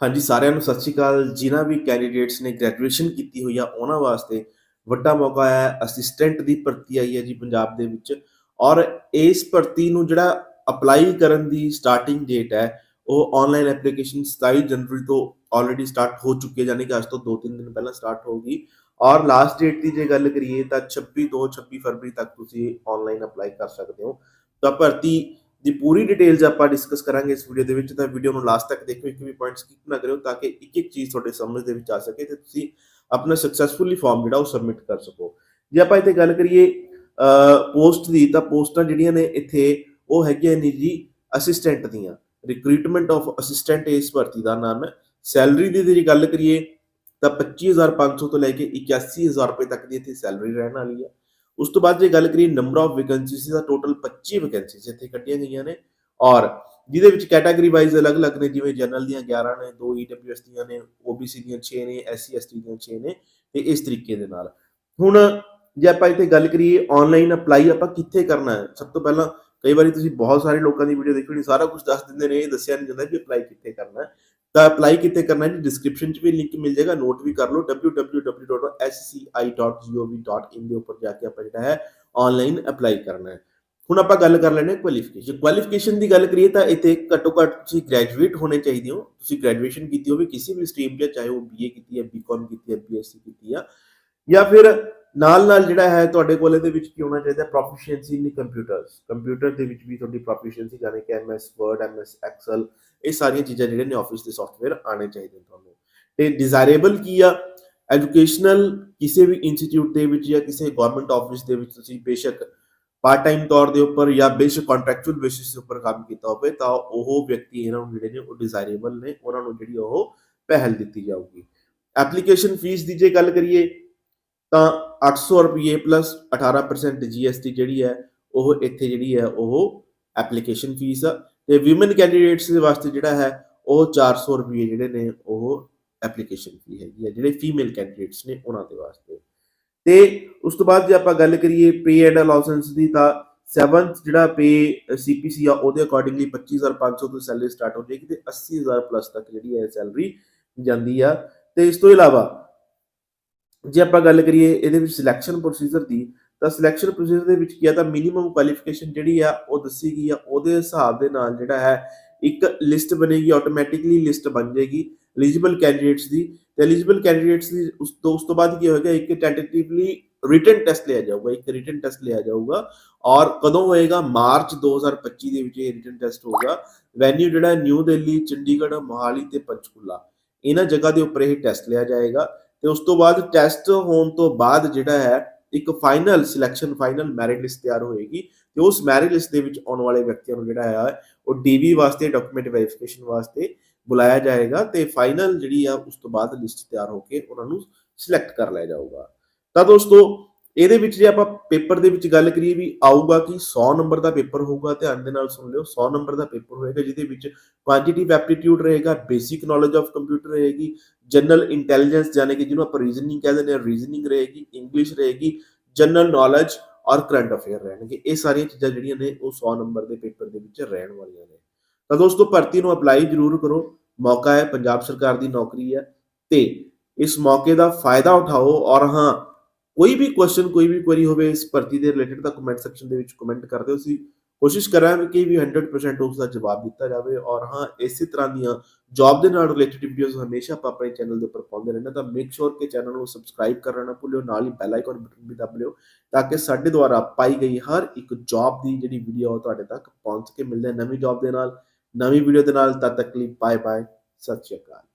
ਹਾਂਜੀ, ਸਾਰਿਆਂ ਨੂੰ ਸਤਿ ਸ਼੍ਰੀ ਅਕਾਲ। ਜਿਨ੍ਹਾਂ ਵੀ ਕੈਂਡੀਡੇਟਸ ਨੇ ਗ੍ਰੈਜੂਏਸ਼ਨ ਕੀਤੀ ਹੋਈ ਆ, ਉਹਨਾਂ ਵਾਸਤੇ ਵੱਡਾ ਮੌਕਾ ਹੈ ਅਸਿਸਟੈਂਟ ਦੀ ਭਰਤੀ ਆਈ ਹੈ ਜੀ ਪੰਜਾਬ ਦੇ ਵਿੱਚ। ਔਰ ਇਸ ਭਰਤੀ ਨੂੰ ਜਿਹੜਾ ਅਪਲਾਈ ਕਰਨ ਦੀ ਸਟਾਰਟਿੰਗ ਡੇਟ ਹੈ, ਉਹ ਆਨਲਾਈਨ ਐਪਲੀਕੇਸ਼ਨ 27 ਜਨਵਰੀ ਤੋਂ ਆਲਰੇਡੀ ਸਟਾਰਟ ਹੋ ਚੁੱਕੀ ਹੈ, ਯਾਨੀ ਕਿ ਅੱਜ ਤੋਂ 2-3 ਦਿਨ ਪਹਿਲਾਂ ਸਟਾਰਟ ਹੋਊਗੀ। ਔਰ ਲਾਸਟ ਡੇਟ ਦੀ ਜੇ ਗੱਲ ਕਰੀਏ ਤਾਂ 26 ਤੋਂ 26 ਫਰਵਰੀ ਤੱਕ ਤੁਸੀਂ ਆਨਲਾਈਨ ਅਪਲਾਈ ਕਰ ਸਕਦੇ ਹੋ। ਤਾਂ ਭਰਤੀ ਦੀ ਪੂਰੀ ਡਿਟੇਲਸ ਆਪਾਂ ਡਿਸਕਸ ਕਰਾਂਗੇ ਇਸ ਵੀਡੀਓ ਦੇ ਵਿੱਚ, ਤਾਂ ਵੀਡੀਓ ਨੂੰ ਲਾਸਟ ਤੱਕ ਦੇਖੋ ਇੱਕ ਵੀ ਪੁਆਇੰਟ ਸਕਿਪ ਨਾ ਕਰਿਓ, ਤਾਂ ਕਿ ਇੱਕ ਇੱਕ ਚੀਜ਼ ਤੁਹਾਡੇ ਸਮਝ ਦੇ ਵਿੱਚ ਆ ਸਕੇ ਤੇ ਤੁਸੀਂ ਆਪਣਾ ਸਕਸੈਸਫੁਲੀ ਫਾਰਮ ਜਿਹੜਾ ਉਹ ਸਬਮਿਟ ਕਰ ਸਕੋ। ਜੇ ਆਪਾਂ ਇੱਥੇ ਗੱਲ ਕਰੀਏ ਪੋਸਟ ਦੀ, ਤਾਂ ਪੋਸਟਾਂ ਜਿਹੜੀਆਂ ਨੇ ਇੱਥੇ ਉਹ ਹੈਗੀਆਂ ਨੇ ਜੀ ਅਸਿਸਟੈਂਟ ਦੀਆਂ। ਰਿਕਰੂਟਮੈਂਟ ਆਫ ਅਸਿਸਟੈਂਟ ਇਸ ਭਰਤੀ ਦਾ ਨਾਮ ਹੈ। ਸੈਲਰੀ ਦੀ ਜੇ ਗੱਲ ਕਰੀਏ, ਤਾਂ 25500 ਤੋਂ ਲੈ ਕੇ 81000 ਰੁਪਏ ਤੱਕ ਦੀ ਇੱਥੇ ਸੈਲਰੀ ਰਹਿਣ ਵਾਲੀ ਹੈ। ਉਸ ਤੋਂ ਬਾਅਦ ਜੇ ਗੱਲ ਕਰੀਏ ਨੰਬਰ ਆਫ ਵੈਕੈਂਸੀਜ਼ ਦਾ ਟੋਟਲ 25 ਵੈਕੈਂਸੀਜ਼ ਇੱਥੇ ਕੱਢੀਆਂ ਗਈਆਂ ਨੇ ਔਰ ਜਿਹਦੇ ਵਿੱਚ ਕੈਟਾਗਰੀ ਵਾਈਜ਼ ਅਲੱਗ-ਅਲੱਗ ਨੇ, ਜਿਵੇਂ ਜਨਰਲ ਦੀਆਂ 11 ਨੇ 2 ਈਡਬਲਯੂਐਸ ਦੀਆਂ ਨੇ ਓਬੀਸੀ ਦੀਆਂ 6 ਨੇ ਐਸਸੀ ਐਸਟੀ ਦੀਆਂ 6 ਨੇ ਤੇ ਇਸ ਤਰੀਕੇ ਦੇ ਨਾਲ। ਹੁਣ ਜੇ ਆਪਾਂ ਇੱਥੇ ਗੱਲ ਕਰੀਏ ਆਨਲਾਈਨ ਅਪਲਾਈ ਆਪਾਂ ਕਿੱਥੇ ਕਰਨਾ ਹੈ? ਸਭ ਤੋਂ ਪਹਿਲਾਂ ਕਈ ਵਾਰੀ ਤੁਸੀਂ ਬਹੁਤ ਸਾਰੇ ਲੋਕਾਂ ਦੀ ਵੀਡੀਓ ਦੇਖੀ ਹੋਣੀ, ਸਾਰਾ ਕੁਝ ਦੱਸ ਦਿੰਦੇ ਨੇ, ਇਹ ਦੱਸਿਆ ਨਹੀਂ ਜਾਂਦਾ ਕਿ ਅਪਲਾਈ ਕਿੱਥੇ ਕਰਨਾ ਹੈ। ਤਾਂ ਅਪਲਾਈ ਕਿਤੇ ਕਰਨਾ ਜੀ ਡਿਸਕ੍ਰਿਪਸ਼ਨ 'ਚ ਵੀ ਲਿੰਕ ਮਿਲ ਜਾਏਗਾ ਨੋਟ ਵੀ ਕਰ ਲਓ www.sci.gov.in ਦੇ ਉੱਪਰ ਜਾ ਕੇ ਆਪਾਂ ਜਿਹੜਾ ਹੈ ਆਨਲਾਈਨ ਅਪਲਾਈ ਕਰਨਾ ਹੈ। ਹੁਣ ਆਪਾਂ ਗੱਲ ਕਰ ਲੈਣੇ ਕੁਆਲੀਫਿਕੇਸ਼ਨ ਕੁਆਲੀਫਿਕੇਸ਼ਨ ਦੀ। ਗੱਲ ਕਰੀਏ ਤਾਂ ਇੱਥੇ ਘੱਟੋ ਘੱਟ ਤੁਸੀਂ ਗ੍ਰੈਜੂਏਟ ਹੋਣੇ ਚਾਹੀਦੇ ਹੋ। ਤੁਸੀਂ ਗ੍ਰੈਜੂਏਸ਼ਨ ਕੀਤੀ ਹੋਵੇ, ਕਿਸੇ ਵੀ ਸਟਰੀਮ 'ਚ, ਚਾਹੇ ਉਹ ਬੀਏ ਕੀਤੀ ਹੈ ਬੀਕਾਮ ਕੀਤੀ ਹੈ ਬੀਐਸਸੀ ਕੀਤੀ ਹੈ, ਜਾਂ ਫਿਰ ਨਾਲ ਨਾਲ ਜਿਹੜਾ ਹੈ ਤੁਹਾਡੇ ਕੋਲ ਇਹਦੇ ਵਿੱਚ ਕੀ ਹੋਣਾ ਚਾਹੀਦਾ ਪ੍ਰੋਫੀਸ਼ੀਐਂਸੀ ਇਨ ਕੰਪਿਊਟਰਸ ਕੰਪਿਊਟਰ ਦੇ ਵਿੱਚ ਵੀ ਤੁਹਾਡੀ ਪ੍ਰੋਫੀਸ਼ੀਐਂਸੀ ਜਾਨੇ ਕਿ ਐਮਐਸ ਵਰਡ ਐਮਐਸ ਐਕਸਲ ਇਹ ਸਾਰੀਆਂ ਚੀਜ਼ਾਂ ਜਿਹੜੇ ਨੇ ਆਫਿਸ ਦੇ ਸੌਫਟਵੇਅਰ ਆਣੇ ਚਾਹੀਦੇ ਨੇ ਤੁਹਾਨੂੰ। ਤੇ ਡਿਜ਼ਾਇਰੇਬਲ ਕੀ ਆ? ਐਜੂਕੇਸ਼ਨਲ ਕਿਸੇ ਵੀ ਇੰਸਟੀਚਿਊਟ ਦੇ ਵਿੱਚ ਜਾਂ ਕਿਸੇ ਗਵਰਨਮੈਂਟ ਆਫਿਸ ਦੇ ਵਿੱਚ ਤੁਸੀਂ ਬੇਸ਼ੱਕ ਪਾਰਟ ਟਾਈਮ ਤੌਰ ਦੇ ਉੱਪਰ ਜਾਂ ਬੇਸ਼ੱਕ ਕੰਟਰੈਕਚੁਅਲ ਬੇਸਿਸ ਦੇ ਉੱਪਰ ਕੰਮ ਕੀਤਾ ਹੋਵੇ, ਤਾਂ ਉਹ ਵਿਅਕਤੀ ਇਹਨਾਂ ਨੂੰ ਜਿਹੜੇ ਨੇ ਉਹ ਡਿਜ਼ਾਇਰੇਬਲ ਨੇ, ਉਹਨਾਂ ਨੂੰ ਜਿਹੜੀ ਉਹ ਪਹਿਲ ਦਿੱਤੀ ਜਾਊਗੀ। ਐਪਲੀਕੇਸ਼ਨ ਫੀਸ ਦੀ ਜੇ ਗੱਲ ਕਰੀਏ, ਤਾਂ 800 ਰੁਪਏ ਪਲੱਸ 18% ਜੀਐਸਟੀ ਜਿਹੜੀ ਹੈ, ਉਹ ਇੱਥੇ ਜਿਹੜੀ ਹੈ, ਉਹ ਐਪਲੀਕੇਸ਼ਨ ਫੀਸ ਆ। ਤੇ ਔਮਨ ਕੈਂਡੀਡੇਟਸ ਦੇ ਵਾਸਤੇ ਜਿਹੜਾ ਹੈ, ਉਹ 400 ਰੁਪਏ ਜਿਹੜੇ ਨੇ, ਉਹ ਐਪਲੀਕੇਸ਼ਨ ਫੀ ਹੈਗੀ ਹੈ ਜਿਹੜੇ ਫੀਮੇਲ ਕੈਂਡੀਡੇਟਸ ਨੇ ਉਹਨਾਂ ਦੇ ਵਾਸਤੇ। ਤੇ ਉਸ ਤੋਂ ਬਾਅਦ ਜੇ ਆਪਾਂ ਗੱਲ ਕਰੀਏ ਪੇ ਐਂਡ ਅਲਾਉਸੈਂਸ ਦੀ, ਤਾਂ 7th ਜਿਹੜਾ ਪੇ ਸੀਪੀਸੀ ਆ, ਉਹਦੇ ਅਕੋਰਡਿੰਗਲੀ 25500 ਤੋਂ ਸੈਲਰੀ ਸਟਾਰਟ ਹੋ ਜਾਏਗੀ ਤੇ 80000 ਪਲੱਸ ਤੱਕ ਜਿਹੜੀ ਹੈ ਸੈਲਰੀ ਜਾਂਦੀ ਆ। ਤੇ ਇਸ ਤੋਂ ਇਲਾਵਾ ਜੇ ਆਪਾਂ ਗੱਲ ਕਰੀਏ ਇਹਦੇ ਵਿੱਚ ਸਿਲੈਕਸ਼ਨ ਪ੍ਰੋਸੀਜਰ ਦੀ ਤਾਂ ਸਿਲੈਕਸ਼ਨ ਪ੍ਰੋਸੀਜਰ ਦੇ ਵਿੱਚ ਕੀ ਆ, ਤਾਂ ਮਿਨੀਮਮ ਕੁਆਲੀਫਿਕੇਸ਼ਨ ਜਿਹੜੀ ਆ, ਉਹ ਦੱਸੀ ਗਈ ਆ, ਉਹਦੇ ਹਿਸਾਬ ਦੇ ਨਾਲ ਜਿਹੜਾ ਹੈ, ਇੱਕ ਲਿਸਟ ਬਣੇਗੀ ਆਟੋਮੈਟਿਕਲੀ ਲਿਸਟ ਬਣ ਜਾਏਗੀ ਐਲੀਜੀਬਲ ਕੈਂਡੀਡੇਟਸ ਦੀ। ਤੇ ਐਲੀਜੀਬਲ ਕੈਂਡੀਡੇਟਸ ਦੀ ਉਸ ਤੋਂ ਉਸ ਤੋਂ ਬਾਅਦ ਕੀ ਹੋਏਗਾ, ਇੱਕ ਟੈਂਟੇਟਿਵਲੀ ਰਿਟਨ ਟੈਸਟ ਲਿਆ ਜਾਊਗਾ, ਇੱਕ ਰਿਟਨ ਟੈਸਟ ਲਿਆ ਜਾਊਗਾ ਔਰ ਕਦੋਂ ਹੋਏਗਾ? ਮਾਰਚ 2025 ਦੇ ਵਿੱਚ ਇਹ ਰਿਟਨ ਟੈਸਟ ਹੋਊਗਾ। ਵੈਨਿਊ ਜਿਹੜਾ ਨਿਊ ਦਿੱਲੀ, ਚੰਡੀਗੜ੍ਹ, ਮੋਹਾਲੀ ਤੇ ਪੰਚਕੂਲਾ। ਇਹਨਾਂ ਜਗ੍ਹਾ ਦੇ ਉੱਪਰ ਇਹ ਟੈਸਟ ਲਿਆ ਜਾਏਗਾ। ਤੇ ਉਸ ਤੋਂ ਬਾਅਦ ਟੈਸਟ ਹੋਣ ਤੋਂ ਬਾਅਦ ਜਿਹੜਾ ਹੈ ਇੱਕ final selection final merit list ਤਿਆਰ ਹੋਏਗੀ ਤੇ ਉਸ ਮੈਰਿਟ ਲਿਸਟ ਦੇ ਵਿੱਚ ਆਉਣ ਵਾਲੇ ਵਿਅਕਤੀਆਂ ਨੂੰ ਜਿਹੜਾ ਹੈ ਉਹ ਡੀਵੀ ਵਾਸਤੇ ਡਾਕੂਮੈਂਟ ਵੈਰੀਫਿਕੇਸ਼ਨ ਵਾਸਤੇ ਬੁਲਾਇਆ ਜਾਏਗਾ ਤੇ ਫਾਈਨਲ ਜਿਹੜੀ ਆ, ਉਸ ਤੋਂ ਬਾਅਦ ਲਿਸਟ ਤਿਆਰ ਹੋ ਕੇ ਉਹਨਾਂ ਨੂੰ ਸਿਲੈਕਟ ਕਰ ਲਿਆ ਜਾਊਗਾ। ਤਾਂ ਦੋਸਤੋ ਇਹਦੇ ਵਿੱਚ ਜੇ ਆਪਾਂ ਪੇਪਰ ਦੇ ਵਿੱਚ ਗੱਲ ਕਰੀਏ ਵੀ ਆਊਗਾ ਕਿ 100 ਨੰਬਰ ਦਾ ਪੇਪਰ ਹੋਊਗਾ, ਧਿਆਨ ਦੇ ਨਾਲ ਸੁਣ ਲਿਓ 100 ਨੰਬਰ ਦਾ ਪੇਪਰ ਹੋਏਗਾ ਜਿਹਦੇ ਵਿੱਚ ਕੁਆਂਟੀਟਿਵ ਐਪਟੀਟਿਊਡ ਰਹੇਗਾ ਬੇਸਿਕ ਨੌਲੇਜ ਆਫ ਕੰਪਿਊਟਰ ਰਹੇਗੀ ਜਨਰਲ ਇੰਟੈਲੀਜੈਂਸ ਜਾਨੇ ਕਿ ਜਿਹਨੂੰ ਆਪਾਂ ਰੀਜ਼ਨਿੰਗ ਕਹਿੰਦੇ ਨੇ ਰੀਜ਼ਨਿੰਗ ਰਹੇਗੀ ਇੰਗਲਿਸ਼ ਰਹੇਗੀ ਜਨਰਲ ਨੌਲੇਜ ਔਰ ਕਰੰਟ ਅਫੇਅਰ ਰਹਿਣਗੇ। ਇਹ ਸਾਰੀਆਂ ਚੀਜ਼ਾਂ ਜਿਹੜੀਆਂ ਨੇ ਉਹ 100 ਨੰਬਰ ਦੇ ਪੇਪਰ ਦੇ ਵਿੱਚ ਰਹਿਣ ਵਾਲੀਆਂ ਨੇ। ਤਾਂ ਦੋਸਤੋ ਭਰਤੀ ਨੂੰ ਅਪਲਾਈ ਜ਼ਰੂਰ ਕਰੋ। ਮੌਕਾ ਹੈ, ਪੰਜਾਬ ਸਰਕਾਰ ਦੀ ਨੌਕਰੀ ਹੈ ਤੇ ਇਸ ਮੌਕੇ ਦਾ ਫਾਇਦਾ ਉਠਾਓ ਔਰ ਹਾਂ ਕੋਈ ਵੀ ਕੁਐਸਚਨ ਕੋਈ ਵੀ ਕੁਐਰੀ ਹੋਵੇ, ਇਸ ਭਰਤੀ ਦੇ ਰਿਲੇਟਡ ਤਾਂ ਕਮੈਂਟ ਸੈਕਸ਼ਨ ਦੇ ਵਿੱਚ ਕਮੈਂਟ ਕਰ ਦਿਓ। ਸੀ ਕੋਸ਼ਿਸ਼ ਕਰਾਂਗੇ ਕਿ ਵੀ 100% ਉਸ ਦਾ ਜਵਾਬ ਦਿੱਤਾ ਜਾਵੇ ਔਰ ਹਾਂ, ਇਸੇ ਤਰ੍ਹਾਂ ਦੀਆਂ ਜੌਬ ਦੇ ਨਾਲ ਰਿਲੇਟਡ ਵੀਡੀਓਜ਼ ਹਮੇਸ਼ਾ ਆਪਾਂ ਆਪਣੇ ਚੈਨਲ ਦੇ ਉੱਪਰ ਪਾਉਂਦੇ ਰਹਿੰਦੇ ਤਾਂ ਮੇਕ ਸ਼ੋਰ ਕਿ ਚੈਨਲ ਨੂੰ ਸਬਸਕ੍ਰਾਈਬ ਕਰਨਾ ਨਾ ਭੁੱਲਿਓ, ਨਾਲ ਹੀ ਬੈਲ ਆਈਕਨ ਬਟਨ ਵੀ ਦਬ ਲਿਓ ਤਾਂ ਕਿ ਸਾਡੇ ਦੁਆਰਾ ਪਾਈ ਗਈ ਹਰ ਇੱਕ ਜੌਬ ਦੀ ਜਿਹੜੀ ਵੀਡੀਓ ਤੁਹਾਡੇ ਤੱਕ ਪਹੁੰਚ ਕੇ ਮਿਲਦੇ ਨਵੀਂ ਜੌਬ ਦੇ ਨਾਲ, ਨਵੀਂ ਵੀਡੀਓ ਦੇ ਨਾਲ। ਤਦ ਤੱਕ ਲਈ ਬਾਏ ਬਾਏ ਸਤਿ ਸ਼੍ਰੀ ਅਕਾਲ।